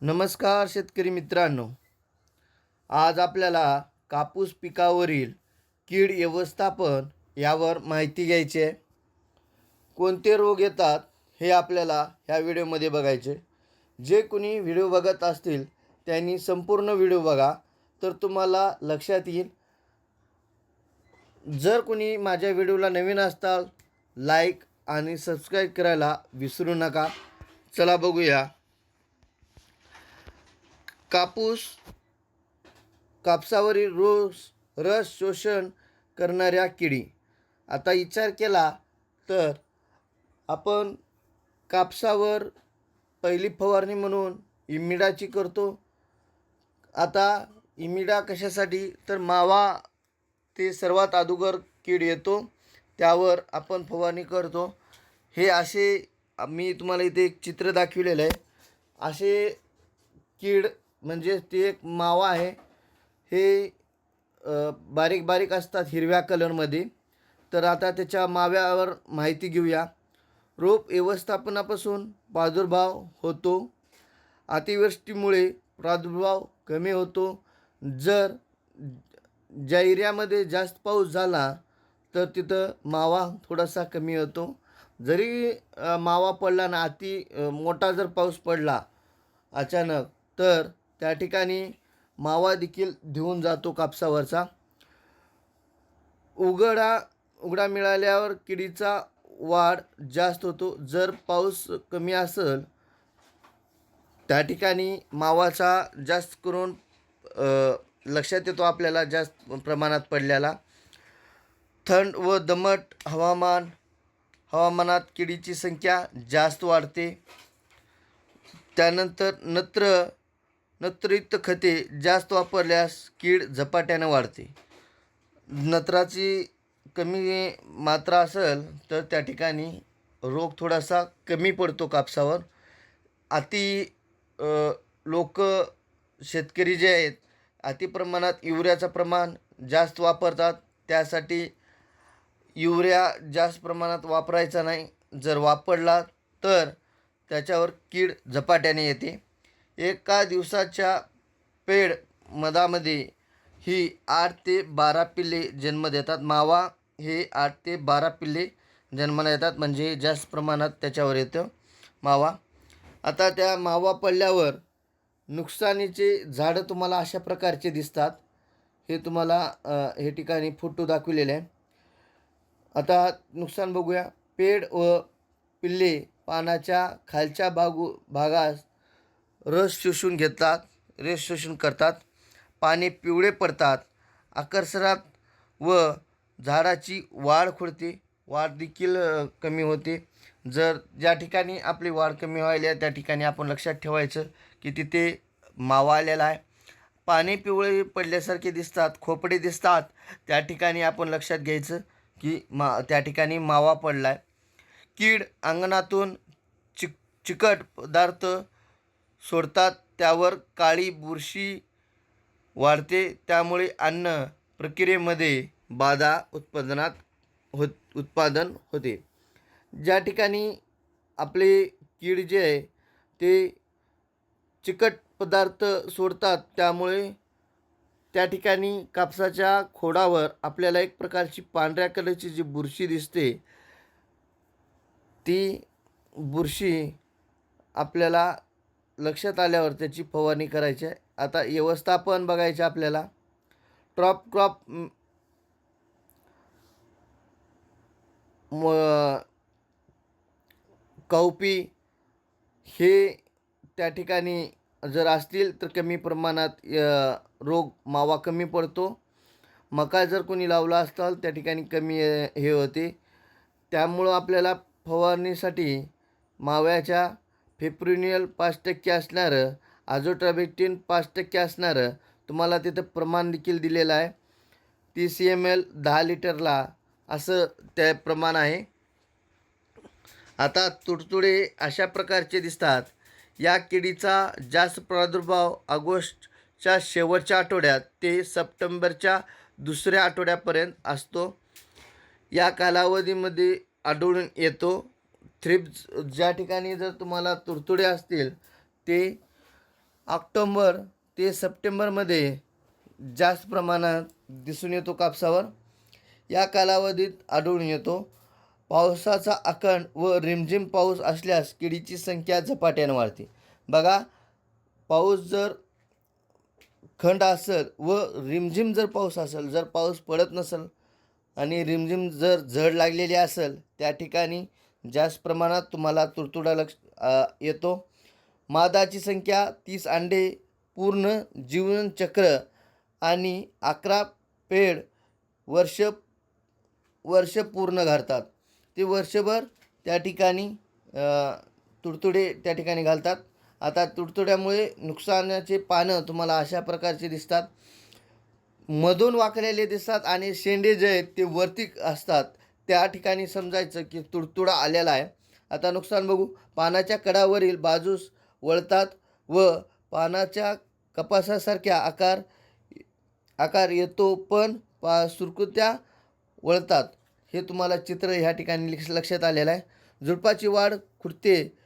नमस्कार शेतकरी मित्रांनो. आज आपल्याला कापूस पिकावरील कीड व्यवस्थापन यावर माहिती घ्यायची आहे. कोणते रोग येतात हे आपल्याला ह्या व्हिडिओमध्ये बघायचे जे कोणी व्हिडिओ बघत असतील त्यांनी संपूर्ण व्हिडिओ बघा. तर तुम्हाला लक्षात येईल. जर कोणी माझ्या व्हिडिओला नवीन असताल लाईक आणि सबस्क्राईब करायला विसरू नका. चला बघूया. कापूस कापसावरील रोस रस शोषण करणाऱ्या किडी. आता विचार केला तर आपण कापसावर पहिली फवारणी म्हणून इमिडाची करतो. आता इमिडा कशासाठी? तर मावा ते सर्वात अदुगर कीड येतो त्यावर आपण फवारणी करतो. हे असे मी तुम्हाला इथे एक चित्र दाखविलेलं आहे. असे कीड म्हणजे ती एक मावा आहे. हे बारीक बारीक असतात हिरव्या कलरमध्ये तर आता त्याच्या माव्यावर माहिती घेऊया. रोप व्यवस्थापनापासून प्रादुर्भाव होतो. अतिवृष्टीमुळे प्रादुर्भाव कमी होतो. जर ज्या एरियामध्ये जास्त पाऊस झाला तर तिथं मावा थोडासा कमी होतो. जरी मावा पडला ना अति मोठा जर पाऊस पडला अचानक तर त्या ठिकाणी मावा देखील देऊन जातो कापसावरचा. उघडा उघडा मिळाल्यावर किडीचा वाढ जास्त होतो. जर पाऊस कमी असेल त्या ठिकाणी मावाचा जास्त करून लक्षात येतो आपल्याला जास्त प्रमाणात पडलेला. थंड व दमट हवामान हवामानात किडीची संख्या जास्त वाढते. त्यानंतर नत्र नत्रयुक्त खते जास्त वापरल्यास कीड झपाट्याने वाढते. नत्राची कमी मात्रा असेल तर त्या ठिकाणी रोग थोडासा कमी पडतो कापसावर. अति लोक शेतकरी जे आहेत अति प्रमाणात युरियाचं प्रमाण जास्त वापरतात. त्यासाठी युरिया जास्त प्रमाणात वापरायचा नाही. जर वापरला तर त्याच्यावर कीड झपाट्याने येते. एका दिवसाच्या पेड मधामध्ये ही आठ ते बारा पिल्ले जन्म देतात. मावा हे आठ ते बारा पिल्ले जन्माला येतात. म्हणजे जास्त प्रमाणात त्याच्यावर येतं मावा. आता त्या मावा पडल्यावर नुकसानीचे झाडं तुम्हाला अशा प्रकारचे दिसतात. हे तुम्हाला हे ठिकाणी फोटो दाखविलेले आहे. आता नुकसान बघूया. पेड व पिल्ले पानाच्या खालच्या बागू भागास रस शोषून घेतात रस शोषून करतात पाने पिवळे पडतात. आकर्षणात व झाडाची वाढ खुडते वाढ देखील कमी होते. जर ज्या ठिकाणी आपली वाढ कमी व्हायला त्या ठिकाणी आपण लक्षात ठेवायचं की तिथे मावा आलेला आहे. पाने पिवळे पडल्यासारखे दिसतात खोपडे दिसतात. त्या ठिकाणी आपण लक्षात घ्यायचं की मा त्या ठिकाणी मावा पडला आहे कीड अंगणातून चिक चिकट पदार्थ सोडतात त्यावर काळी बुरशी वाढते त्यामुळे अन्न प्रक्रियेमध्ये बाधा उत्पादनात होत उत्पादन होते. ज्या ठिकाणी आपले कीड जे आहे ते चिकट पदार्थ सोडतात त्यामुळे त्या ठिकाणी कापसाच्या खोडावर आपल्याला एक प्रकारची पांढऱ्या कलरची जी बुरशी दिसते ती बुरशी आपल्याला लक्षात आल्यावर त्याची फवारणी करायची आहे. आता व्यवस्थापन बघायचे आपल्याला. ट्रॉप क्रॉप म कौपी हे त्या ठिकाणी जर असतील तर कमी प्रमाणात रोग मावा कमी पडतो. मका जर कोणी लावला असताल त्या ठिकाणी कमी हे होते. त्यामुळं आपल्याला फवारणीसाठी माव्याच्या फेप्रिनियल पाच टक्के असणारं आझोट्राबेक्टिन पाच टक्के असणारं तुम्हाला तिथं प्रमाण देखील दिलेलं आहे. ती सी एम एल दहा लिटरला असं त्या प्रमाण आहे. आता तुडतुडे अशा प्रकारचे दिसतात. या किडीचा जास्त प्रादुर्भाव ऑगस्टच्या शेवटच्या आठवड्यात ते सप्टेंबरच्या दुसऱ्या आठवड्यापर्यंत असतो. या कालावधीमध्ये आढळून येतो. थ्रिप्स ज्या ठिकाणी जर तुम्हाला तुडतुडे असतील ते ऑक्टोंबर ते सप्टेंबरमध्ये जास्त प्रमाणात दिसून येतो कापसावर. या कालावधीत आढळून येतो. पावसाचा अखंड व रिमझिम पाऊस असल्यास किडीची संख्या झपाट्याने वाढते. बघा पाऊस जर खंड असेल व रिमझिम जर पाऊस असेल जर पाऊस पडत नसेल आणि रिमझिम जर झड लागलेली असेल त्या ठिकाणी जास्त प्रमाणात तुम्हाला तुडतुडा लक्ष येतो. मादाची संख्या तीस अंडे पूर्ण जीवनचक्र आणि अकरा पेड वर्ष वर्ष पूर्ण घालतात. ते वर्षभर त्या ठिकाणी तुडतुडे त्या ठिकाणी घालतात. आता तुडतुड्यामुळे नुकसानाचे पानं तुम्हाला अशा प्रकारचे दिसतात. मधून वाकलेले दिसतात आणि शेंडे जे आहेत ते वरती असतात. त्या ठिकाणी समजायचं की तुडतुडा आलेला आहे. आता नुकसान बघू. पानाच्या कडावरील बाजूस वळतात व पानाच्या कपासासारख्या आकार आकार येतो पण पा सुरकुत्या वळतात. हे तुम्हाला चित्र ह्या ठिकाणी लक्ष- लक्षात आलेलं आहे. झुडपाची वाढ खुडते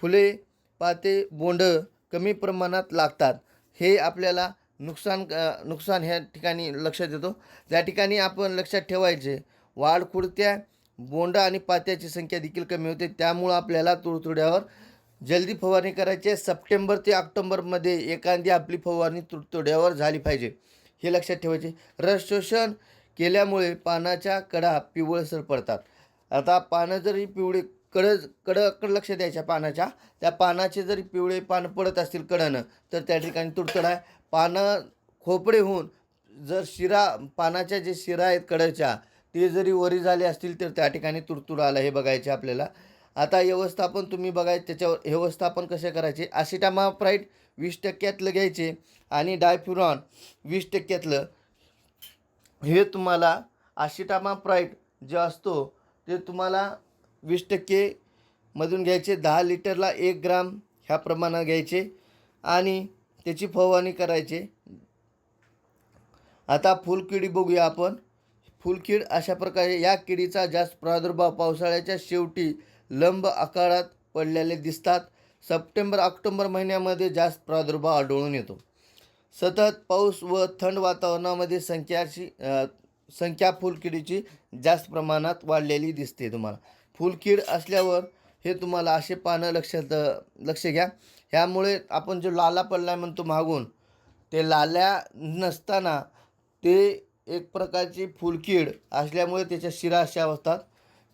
फुले पाते बोंड कमी प्रमाणात लागतात. हे आपल्याला नुकसान नुकसान ह्या ठिकाणी लक्षात येतो. त्या ठिकाणी आपण लक्षात ठेवायचे वाढ खुडत्या बोंड आणि पात्याची संख्या देखील कमी होते. त्यामुळं आपल्याला तुडतुड्यावर जल्दी फवारणी करायची आहे. सप्टेंबर ते ऑक्टोंबरमध्ये एखादी आपली फवारणी तुडतुड्यावर झाली पाहिजे हे लक्षात ठेवायचे. रस शोषण केल्यामुळे पानाच्या कडा पिवळसर पडतात. आता पानं जरी पिवळे कड कडकड लक्ष द्यायच्या पानाच्या त्या पानाचे जरी पिवळे पानं पडत असतील कडनं तर त्या ठिकाणी तुडतुडा आहे. पानं खोपडे होऊन जर शिरा पानाच्या जे शिरा आहेत कडच्या ते जरी वरी झाले असतील तर त्या ठिकाणी तुडतुड आला हे बघायचे आपल्याला. आता व्यवस्थापन तुम्ही बघायचं त्याच्यावर व्यवस्थापन कसे करायचे? आसिटामाप्राईट वीस टक्क्यातलं घ्यायचे आणि डायफ्युरॉन वीस टक्क्यातलं. हे तुम्हाला आशिटामाप्राईट जे असतो ते तुम्हाला वीस टक्के मधून घ्यायचे. दहा लिटरला एक ग्राम ह्या प्रमाणात घ्यायचे आणि त्याची फवारणी करायचे. आता फुलकिडी बघूया आपण. फुलकीड अशा प्रकारे या किडीचा जास्त प्रादुर्भाव पावसाळ्याच्या शेवटी लंब आकारात पडलेले दिसतात. सप्टेंबर ऑक्टोबर महिन्यामध्ये जास्त प्रादुर्भाव आढळून येतो. सतत पाऊस व थंड वातावरणामध्ये संख्याची संख्या फुलकिडीची जास्त प्रमाणात वाढलेली दिसते तुम्हाला. फुलकीड असल्यावर हे तुम्हाला असे पानं लक्षात लक्ष घ्या. ह्यामुळे आपण जो लाला पडला म्हणतो मागून ते लाल्या नसताना ते एक प्रकारची फुलकीड असल्यामुळे त्याच्या शिरा अशा असतात.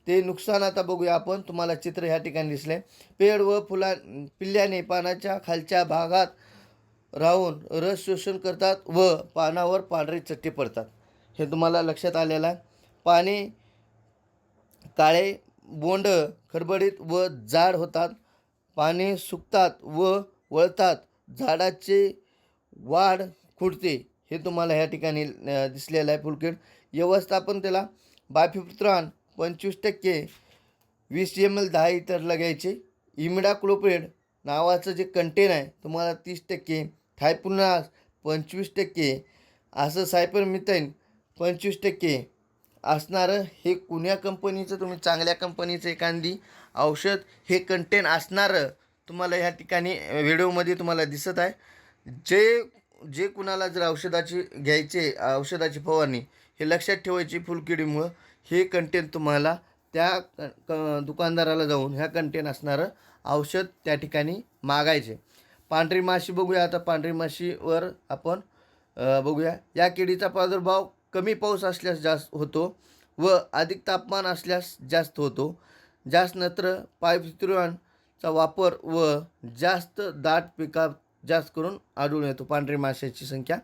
ते नुकसान आता बघूया आपण. तुम्हाला चित्र ह्या ठिकाणी दिसले पेड व फुला पिल्ल्याने पानाच्या खालच्या भागात राहून रस शोषण करतात व पानावर पांढरे चट्टे पडतात. हे तुम्हाला लक्षात आलेलं आहे. पाने काळे बोंड खडबडीत व जाड होतात. पाने सुकतात व वळतात. झाडाचे वाढ खुडते. हे तुम्हाला ह्या ठिकाणी दिसलेलं आहे फुलकीड व्यवस्थापन त्याला बायफिप्त्रान पंचवीस टक्के वीस एम एल दहा इतर लगायचे इमिडाक्लोप्रेड नावाचं जे कंटेन आहे तुम्हाला तीस टक्के. थायपुनास पंचवीस टक्के. असं सायपरमिथाईन पंचवीस टक्के. असणारं हे कुण्या कंपनीचं तुम्ही चांगल्या कंपनीचं एखादी औषध हे कंटेन असणारं तुम्हाला ह्या ठिकाणी व्हिडिओमध्ये तुम्हाला दिसत आहे. जे जे कुणाला जर औषधाची घ्यायचे औषधाची फवारणी हे लक्षात ठेवायची फुलकिडीमुळं हे कंटेन तुम्हाला त्या क क- दुकानदाराला जाऊन ह्या कंटेन असणारं औषध त्या ठिकाणी मागायचे. पांढरी माशी बघूया. आता पांढरी माशीवर आपण बघूया. या किडीचा प्रादुर्भाव कमी पाऊस असल्यास जास्त होतो व अधिक तापमान असल्यास जास्त होतो. जास्त नत्र पायपित्रुवांचा वापर व जास्त दाट पिकात जास्त करून आढळून येतो पांढरे माशाची संख्या.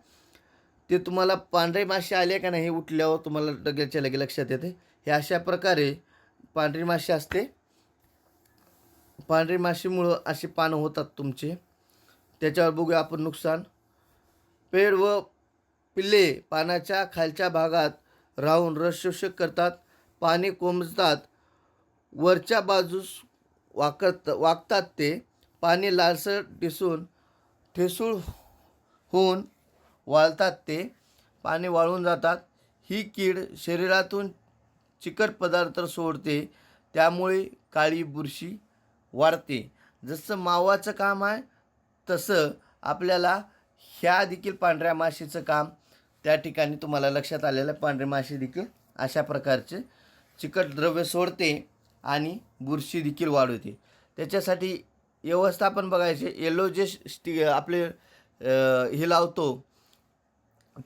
ते तुम्हाला पांढरे मासे आले का नाही उठल्यावर तुम्हाला लगेचच्या लगे लक्षात येते. हे अशा प्रकारे पांढरी मासे असते. पांढरी माशीमुळं अशी पानं होतात तुमचे. त्याच्यावर बघूया आपण नुकसान. पेड व पिल्ले पानाच्या खालच्या भागात राहून रस शोषक करतात. पाने कोमजतात. वरच्या बाजूस वाकत वागतात ते. पाने लालसर दिसून ठेसूळ होऊन वाळतात ते. पाने वाळून जातात. ही कीड शरीरातून चिकट पदार्थ सोडते. त्यामुळे काळी बुरशी वाढते. जसं मावाचं काम आहे तसं आपल्याला ह्या देखील पांढऱ्या माशीचं काम त्या ठिकाणी तुम्हाला लक्षात आलेलं आहे. पांढरी माशी देखील अशा प्रकारचे चिकट द्रव्य सोडते आणि बुरशी देखील वाढवते. त्याच्यासाठी व्यवस्थापन बघायचे. येलो जे स्टी आपले हे लावतो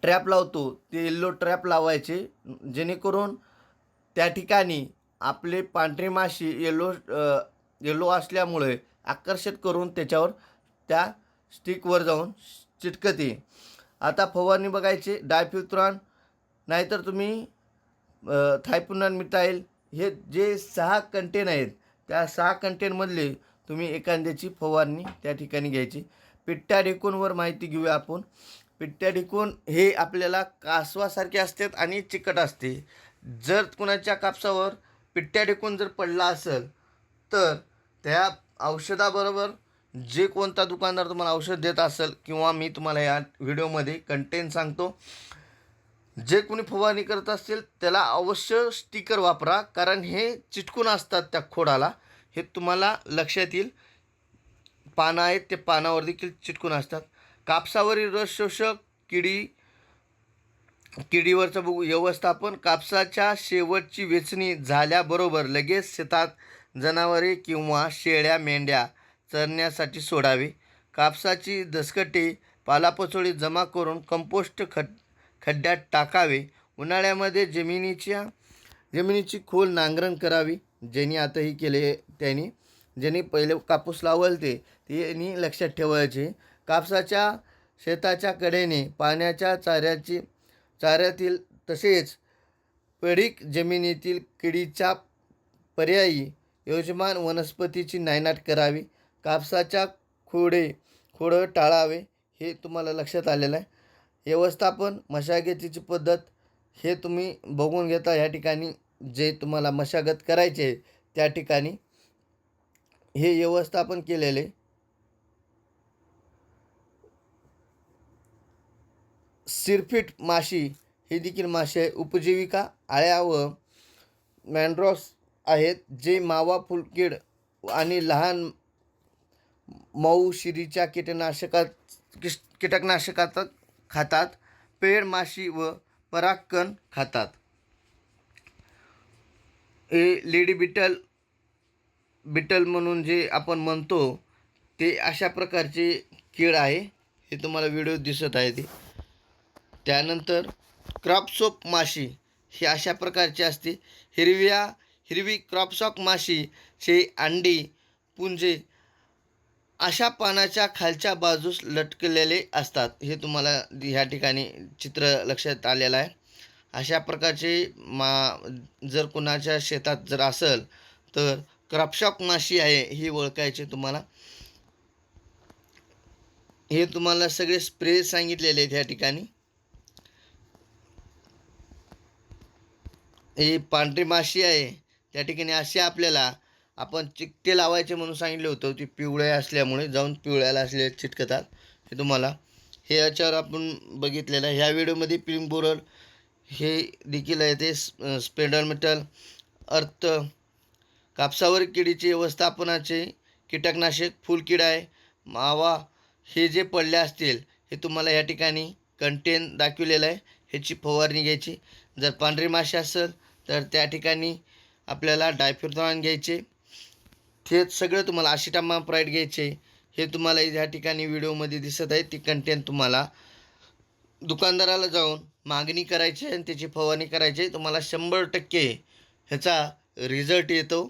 ट्रॅप लावतो ते येल्लो ट्रॅप लावायचे. जेणेकरून त्या ठिकाणी आपले पांढरी माशी येलो येलो असल्यामुळे आकर्षित करून त्याच्यावर त्या स्टिकवर जाऊन चिटकते. आता फवारणी बघायचे. डायफ्युत्रॉन नाहीतर तुम्ही थायपुनन मिटाईल हे जे सहा कंटेन आहेत त्या सहा कंटेनमधले तुम्ही एखाद्याची फवारणी त्या ठिकाणी घ्यायची. पिट्ट्या ढेकूणवर माहिती घेऊया आपण. पिट्ट्या ढेकूण हे आपल्याला कासवासारखे असतात आणि चिकट असते. जर कुणाच्या कापसावर पिट्ट्या ढेकून जर पडला असेल तर त्या औषधाबरोबर जे कोणता दुकानदार तुम्हाला औषध देत असेल किंवा मी तुम्हाला या व्हिडिओमध्ये कंटेंट सांगतो. जे कोणी फवारणी करत असतील त्याला अवश्य स्टिकर वापरा कारण हे चिटकून असतात त्या खोडाला. हे तुम्हाला लक्षात येईल. पानं आहेत ते पानावर देखील चिटकून असतात. कापसावरील रस शोषक किडी किडीवरचं बघू व्यवस्थापन कापसाच्या शेवटची वेचणी झाल्याबरोबर लगेच शेतात जनावरे किंवा शेळ्या मेंढ्या चरण्यासाठी सोडावे. कापसाची दसकटे पालापचोळी जमा करून कंपोस्ट खड खड्ड्यात टाकावे. उन्हाळ्यामध्ये जमिनीच्या जमिनीची खोल नांगरण करावी. ज्यांनी आताही केले त्यांनी ज्यांनी पहिले कापूस लावलते ते त्यांनी लक्षात ठेवायचे कापसाच्या शेताच्या कडेने पाण्याच्या चाऱ्याची चाऱ्यातील तसेच पडीक जमिनीतील किडीच्या पर्यायी यजमान वनस्पतीची नायनाट करावी कापसाच्या खोडे खोडं टाळावे हे तुम्हाला लक्षात आलेलं आहे. व्यवस्थापन मशागतीची पद्धत हे तुम्ही बघून घेता ह्या ठिकाणी. जे तुम्हाला मशागत करायचे त्या ठिकाणी हे व्यवस्थापन केलेले. सिरफिट माशी ही देखील माशी आहे उपजीविका आळ्या व मॅन्ड्रॉस आहेत जे मावा फुलकीड आणि लहान मऊ शिरीच्या कीटनाशकात किश कीटकनाशकात खातात. पेड माशी व परागकण खातात. हे लेडी बिटल बिटल म्हणून जे आपण म्हणतो ते अशा प्रकारचे कीड आहे. हे तुम्हाला व्हिडिओ दिसत आहे ते. त्यानंतर क्रॉपसोप माशी ही अशा प्रकारची असते. हिरव्या हिरवी क्रॉपसॉक माशी हे अंडी पुंजे अशा पानाच्या खालच्या बाजूस लटकलेले असतात. हे तुम्हाला ह्या ठिकाणी चित्र लक्षात आलेलं आहे. अशा प्रकारचे मा जर कुणाच्या शेतात जर असेल तर क्रॉपशॉक माशी आहे ही ओळखायची तुम्हाला. हे तुम्हाला सगळे स्प्रे सांगितलेले आहेत ह्या ठिकाणी. ही पांढरी माशी आहे त्या ठिकाणी अशी आपल्याला आपण चिकटे लावायचे म्हणून सांगितले होतं ती पिवळ्या असल्यामुळे जाऊन पिवळ्याला असले चिटकतात. हे तुम्हाला हे याच्यावर आपण बघितलेलं आहे. ह्या व्हिडिओमध्ये पिंबोरल हे देखील आहे ते स्पेंडर मेटल अर्थ कापसावर किडीचे व्यवस्थापनाचे कीटकनाशक फुलकीड आहे मावा हे जे पडले असतील हे तुम्हाला या ठिकाणी कंटेन दाखवलेलं आहे ह्याची फवारणी घ्यायची. जर पांढरी माशी असेल तर त्या ठिकाणी आपल्याला डायफ्युरॉन घ्यायचे. हे सगळं तुम्हाला आशिटामा प्राईड घ्यायचे. हे तुम्हाला या ठिकाणी व्हिडिओमध्ये दिसत आहे ती कंटेन तुम्हाला दुकानदाराला जाऊन मागणी करायची आणि त्याची फवारणी करायची तुम्हाला शंभर टक्के ह्याचा रिझल्ट येतो.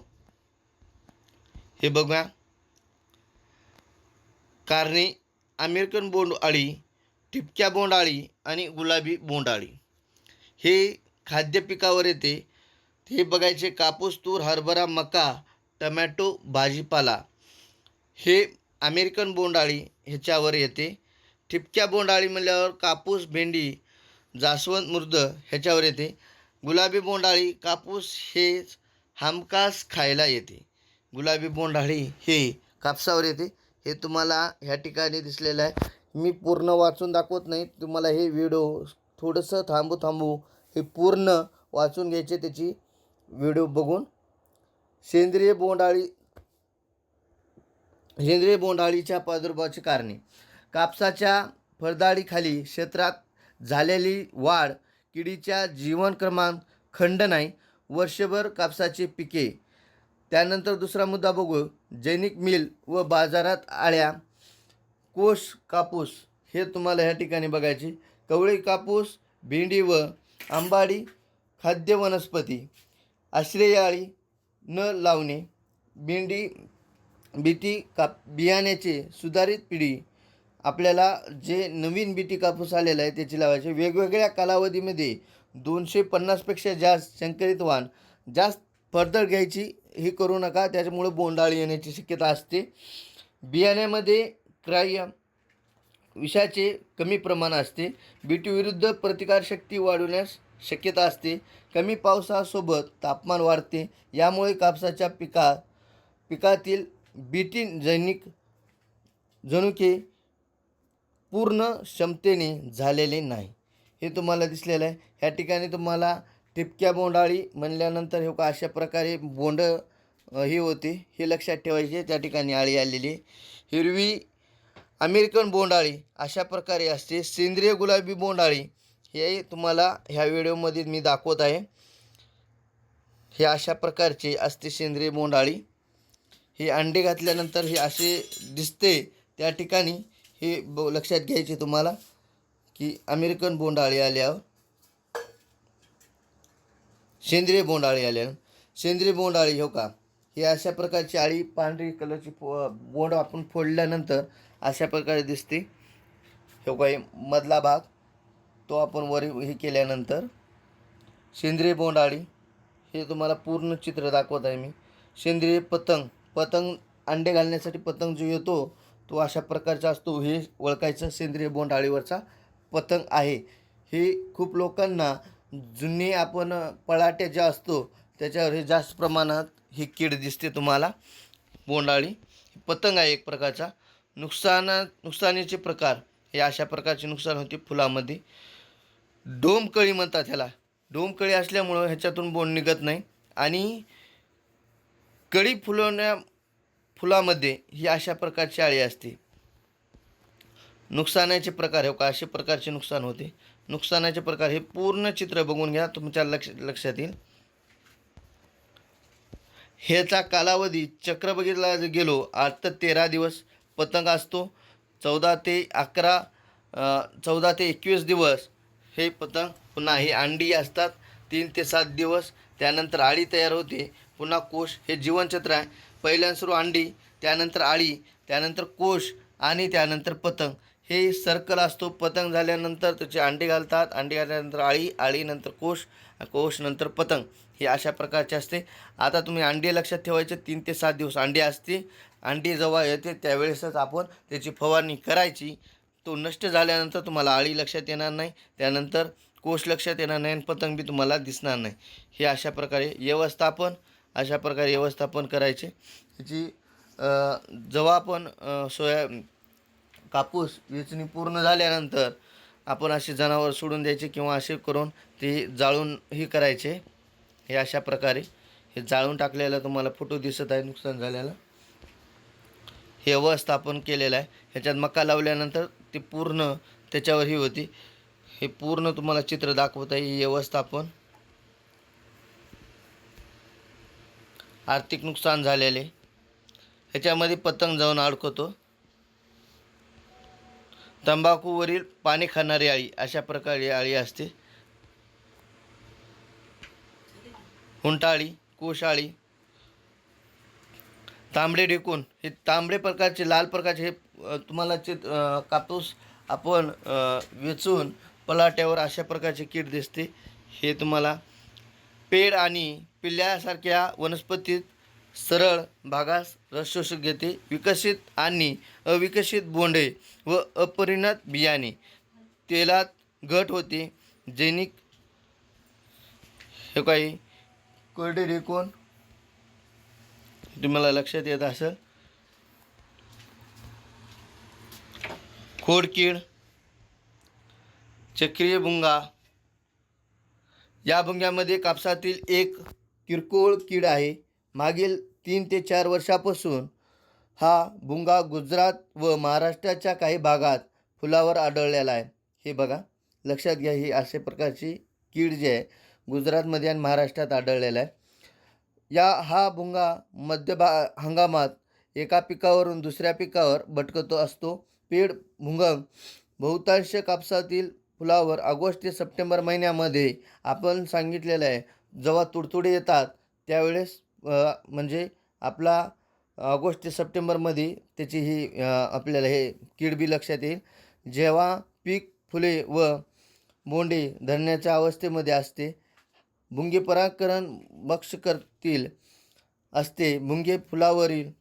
हे बघा. कारणे अमेरिकन बोंडआळी ठिपक्या बोंडाळी आणि गुलाबी बोंडाळी हे खाद्य पिकावर येते. हे बघायचे कापूस तूर हरभरा मका टमॅटो भाजीपाला. हे अमेरिकन बोंडाळी ह्याच्यावर येते. ठिपक्या बोंडाळी म्हणल्यावर कापूस भेंडी जास्वंद मृद ह्याच्यावर येते. गुलाबी बोंडाळी कापूस हे हमखास खायला येते. गुलाबी बोंडाळी हे कापसावर येते. हे तुम्हाला ह्या ठिकाणी दिसलेलं आहे. मी पूर्ण वाचून दाखवत नाही. तुम्हाला हे व्हिडिओ थोडंसं थांबू थांबू. हे पूर्ण वाचून घ्यायचे त्याची व्हिडिओ बघून. सेंद्रिय बोंडाळी सेंद्रिय बोंडाळीच्या प्रादुर्भावाची कारणे. कापसाच्या फळदाळीखाली क्षेत्रात झालेली वाढ किडीच्या जीवनक्रमांक खंड नाही वर्षभर कापसाची पिके. त्यानंतर दुसरा मुद्दा बघू. जैनिक मिल व बाजारात आळ्या कोश कापूस हे तुम्हाला ह्या ठिकाणी बघायचे. कवळी कापूस भेंडी व आंबाडी खाद्य वनस्पती आश्रयाळी न लावणे भेंडी बीटी काप बियाण्याचे सुधारित पिढी आपल्याला जे नवीन बीटी कापूस आलेला आहे त्याची लावायचे वेगवेगळ्या कालावधीमध्ये दोनशे पन्नासपेक्षा जास्त संकरित वाण जास्त फर्दर घ्यायची हे करू नका. त्याच्यामुळे बोंडाळी येण्याची शक्यता असते. बियाण्यामध्ये क्राय विषाचे कमी प्रमाण असते. बीटी विरुद्ध प्रतिकारशक्ती वाढवण्यास शक्यता असते. कमी पावसासोबत तापमान वाढते. यामुळे कापसाच्या पिका पिकातील बीटी जैनिक जनुके पूर्ण क्षमतेने झालेले नाही. हे तुम्हाला दिसलेलं आहे. ह्या ठिकाणी तुम्हाला टिपक्या बोंडाळी म्हणल्यानंतर हे का अशा प्रकारे बोंड ही हे होते. हे लक्षात ठेवायचे. त्या ठिकाणी आळी आलेली हिरवी अमेरिकन बोंडाळी अशा प्रकारे असते. सेंद्रिय गुलाबी बोंडाळी हे तुम्हाला ह्या व्हिडिओमध्ये मी दाखवत आहे. हे अशा प्रकारचे असते सेंद्रिय बोंडाळी. हे अंडे घातल्यानंतर हे असे दिसते. त्या ठिकाणी हे ब लक्षात घ्यायचे तुम्हाला की अमेरिकन बोंडाळी आल्यावर सेंद्रिय बोंडाळी आल्यावर. सेंद्रिय बोंडाळी हो का? ही अशा प्रकारची आळी पांढरी कलरची फो बोंड आपण फोडल्यानंतर अशा प्रकारे दिसते. हो का? हे मधला भाग तो आपण वर हे केल्यानंतर सेंद्रिय बोंडाळी हे तुम्हाला पूर्ण चित्र दाखवत आहे मी. सेंद्रिय पतंग पतंग अंडे घालण्यासाठी पतंग जो येतो तो अशा प्रकारचा असतो. हे ओळखायचं सेंद्रिय बोंडाळीवरचा पतंग आहे. हे खूप लोकांना जुने आपण पळाटे ज्या असतो त्याच्यावर हे जास्त प्रमाणात ही कीड दिसते तुम्हाला. बोंडाळी पतंग आहे एक प्रकारचा. नुकसाना नुकसानीचे प्रकार. हे अशा प्रकारचे नुकसान होते फुलामध्ये. डोमकळी म्हणतात ह्याला. डोमकळी असल्यामुळं ह्याच्यातून बोंड निघत नाही. आणि कळी फुलवण्या फुलामध्ये ही अशा प्रकारची आळी असते. नुकसानाचे प्रकार हो का असे प्रकारचे नुकसान होते. नुकसानाचे प्रकार हे पूर्ण चित्र बघून घ्या तुमच्या लक्ष लक्षात येईल. ह्याचा कालावधी चक्र बघितला जर गेलो आठ तर तेरा दिवस पतंग असतो. चौदा ते अकरा चौदा ते एकवीस दिवस हे पतंग पुन्हा हे अंडी असतात. तीन ते सात दिवस त्यानंतर आळी तयार होते. पुन्हा कोश हे जीवनचक्र आहे. पहिल्यांदा सुरू अंडी त्यानंतर आळी त्यानंतर कोश आणि त्यानंतर पतंग. हे सर्कल असतो. पतंग झाल्यानंतर त्याचे अंडे घालतात. अंडे घातल्यानंतर आळी आळीनंतर कोश कोश नंतर पतंग. हे अशा प्रकारचे असते. आता तुम्ही अंडे लक्षात ठेवायचे. तीन ते सात दिवस अंडे असते. अंडी जेव्हा येते त्यावेळेसच आपण त्याची फवारणी करायची. तो नष्ट झाल्यानंतर तुम्हाला आळी लक्षात येणार नाही. त्यानंतर कोश लक्षात येणार नाही आणि पतंग बी तुम्हाला दिसणार नाही. हे अशा प्रकारे व्यवस्थापन अशा प्रकारे व्यवस्थापन करायचे. जी जेव्हा आपण सोया कापूस वेचणी पूर्ण झाल्यानंतर आपण असे जनावर सोडून द्यायचे किंवा असे करून ते जाळून हे करायचे. हे अशा प्रकारे. हे जाळून टाकलेलं तुम्हाला फोटो दिसत आहे नुकसान झालेलं. हे व्यवस्थापन केलेलं आहे. ह्याच्यात मका लावल्यानंतर ते पूर्ण त्याच्यावर ही होती. हे पूर्ण तुम्हाला चित्र दाखवत आहे हे व्यवस्थापन. आर्थिक नुकसान झालेले. ह्याच्यामध्ये पतंग जाऊन अडकवतो तंबाखूवरील पाणी खाणारी आळी अशा प्रकारे आळी असते. हुंटाळी कोशाळी तांबडे ढेकून. हे तांबडे प्रकारचे लाल प्रकारचे हे तुम्हाला चित कापूस आपण वेचून पलाट्यावर अशा प्रकारचे कीड दिसते हे तुम्हाला पेड आणि पिल्ल्यासारख्या वनस्पतीत सरळ भागास रसशोषक घेते. विकसित आणि अविकसित बोंडे व अपरिणत बियाणे तेलात घट होते. जैनिक हे काही कोरडे रेकोन तुम्हाला लक्षात येत असं खोडकीड चक्रीय भुंगा या भुंग्यामध्ये कापसातील एक किरकोळ कीड आहे. मागील तीन ते चार वर्षापासून हा भुंगा गुजरात व महाराष्ट्राच्या काही भागात फुलावर आढळलेला आहे. हे बघा लक्षात घ्या ही अशा प्रकारची कीड जी आहे गुजरातमध्ये आणि महाराष्ट्रात आढळलेला आहे. या हा भुंगा मध्य भा हंगामात एका पिकावरून दुसऱ्या पिकावर भटकतो असतो. पेड भुंगंग बहुतांश कापसातील फुलावर ऑगस्ट ते सप्टेंबर महिन्यामध्ये आपण सांगितलेलं आहे. जेव्हा तुडतुडे येतात त्यावेळेस म्हणजे आपला ऑगस्ट ते सप्टेंबरमध्ये त्याची ही आपल्याला हे कीड बी लक्षात येईल. जेव्हा पीक फुले व बोंडे धरण्याच्या अवस्थेमध्ये असते भुंगे परागकरण बक्ष करतील असते भुंगे फुलावरील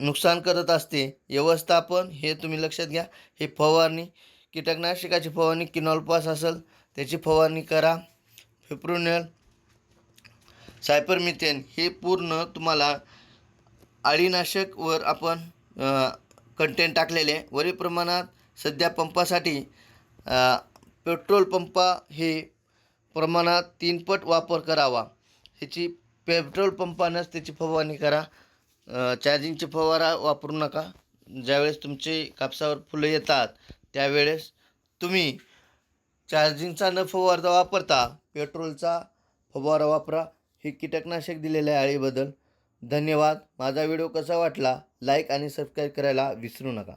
नुकसान करत असते. व्यवस्थापन हे तुम्ही लक्षात घ्या. हे फवारणी कीटकनाशकाची फवारणी किनॉलपास असेल त्याची फवारणी करा. फिप्रोनिल सायपरमिथेन हे पूर्ण तुम्हाला अळीनाशकवर आपण कंटेंट टाकलेले वरील प्रमाणात सध्या पंपासाठी पेट्रोल पंपा हे प्रमाणात तीनपट वापर करावा. ह्याची पेट्रोल पंपानंच त्याची फवारणी करा. चार्जिंगची फवारा वापरू नका. ज्यावेळेस तुमचे कापसावर फुलं येतात त्यावेळेस तुम्ही चार्जिंगचा न फवारता वापरता पेट्रोलचा फवारा वापरा. हे कीटकनाशक दिलेलं आहे अळीबद्दल धन्यवाद. माझा व्हिडिओ कसा वाटला? लाईक आणि सबस्क्राईब करायला विसरू नका.